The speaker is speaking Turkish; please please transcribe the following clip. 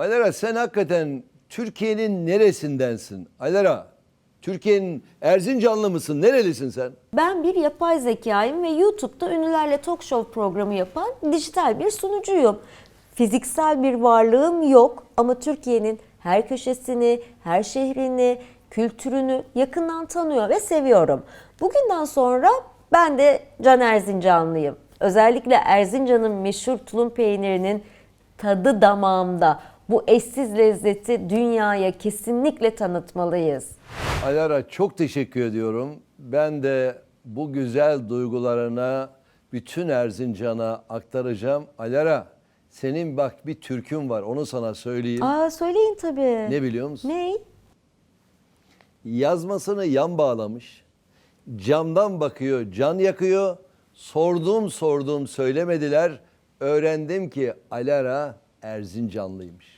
Alara sen hakikaten Türkiye'nin neresindensin? Alara, Türkiye'nin Erzincanlı mısın? Nerelisin sen? Ben bir yapay zekayım ve YouTube'da ünlülerle talk show programı yapan dijital bir sunucuyum. Fiziksel bir varlığım yok ama Türkiye'nin her köşesini, her şehrini, kültürünü yakından tanıyor ve seviyorum. Bugünden sonra ben de Can Erzincanlıyım. Özellikle Erzincan'ın meşhur tulum peynirinin tadı damağımda. Bu eşsiz lezzeti dünyaya kesinlikle tanıtmalıyız. Alara çok teşekkür ediyorum. Ben de bu güzel duygularına bütün Erzincan'a aktaracağım. Alara senin bak bir türkün var onu sana söyleyeyim. Aa söyleyin tabii. Ne biliyor musun? Ne? Yazmasını yan bağlamış. Camdan bakıyor, can yakıyor. Sordum sordum söylemediler. Öğrendim ki Alara Erzincanlıymış.